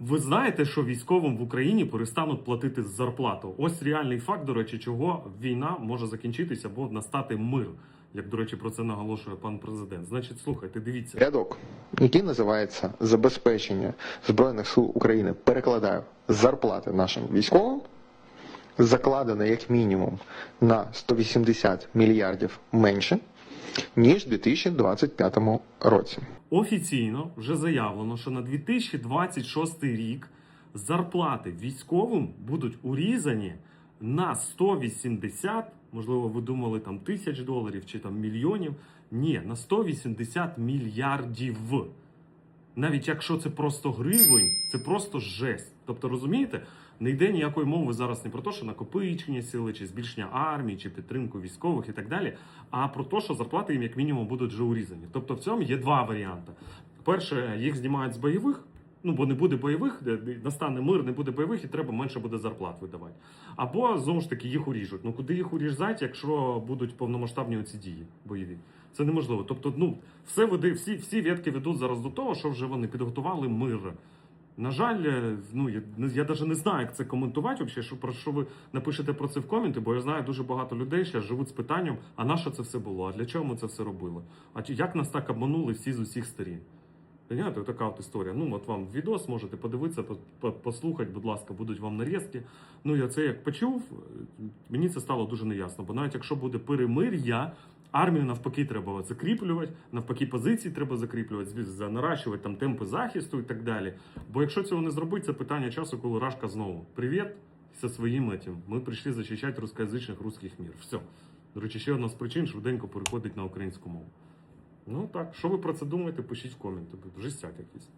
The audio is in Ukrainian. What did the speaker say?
Ви знаєте, що військовим в Україні перестануть платити зарплату? Ось реальний факт, до речі, чого війна може закінчитися або настати мир. Як, до речі, про це наголошує пан президент. Значить, слухайте, дивіться. рядок, який називається забезпечення збройних сил України. Перекладаю зарплати нашим військовим, закладено як мінімум на 180 мільярдів менше ніж у 2025 році. Офіційно вже заявлено, що на 2026 рік зарплати військовим будуть урізані на 180, можливо, ви думали там тисяч доларів чи там мільйонів. Ні, на 180 мільярдів. Навіть якщо це просто гривень, це просто жесть. Тобто, розумієте, не йде ніякої мови зараз не про те, що накопичення сили, чи збільшення армії, чи підтримку військових і так далі, а про те, що зарплати їм як мінімум будуть вже урізані. Тобто в цьому є два варіанти. Перше, їх знімають з бойових. Ну, бо не буде бойових, настане мир, не буде бойових, і треба менше буде зарплат видавати. Або знову ж таки їх уріжуть. Ну куди їх урізати, якщо будуть повномасштабні оці дії бойові? Це неможливо. Тобто, ну все веде, всі, всі ветки ведуть зараз до того, що вже вони підготували мир. На жаль, е, ну я, я навіть не знаю, як це коментувати, взагалі, що про що ви напишете про це в коменти, бо я знаю дуже багато людей ще живуть з питанням: а на що це все було? А для чого ми це все робили? А як нас так обманули всі з усіх сторін? Понимаєте, така от історія. Ну, от вам відос можете подивитися, по- по- послухати, будь ласка, будуть вам нарізки. Ну, я це як почув, мені це стало дуже неясно. Бо навіть якщо буде перемир'я, армію навпаки треба закріплювати, навпаки, позиції треба закріплювати, за- наращувати там темпи захисту і так далі. Бо якщо цього не зробити, це питання часу, коли Рашка знову привіт зі своїм этим. Ми прийшли захищати рускоязичних русських мір. Все. До речі, ще одна з причин швиденько переходить на українську мову. Ну так, що ви про це думаєте, пишіть в коменти. Жестяк якийсь.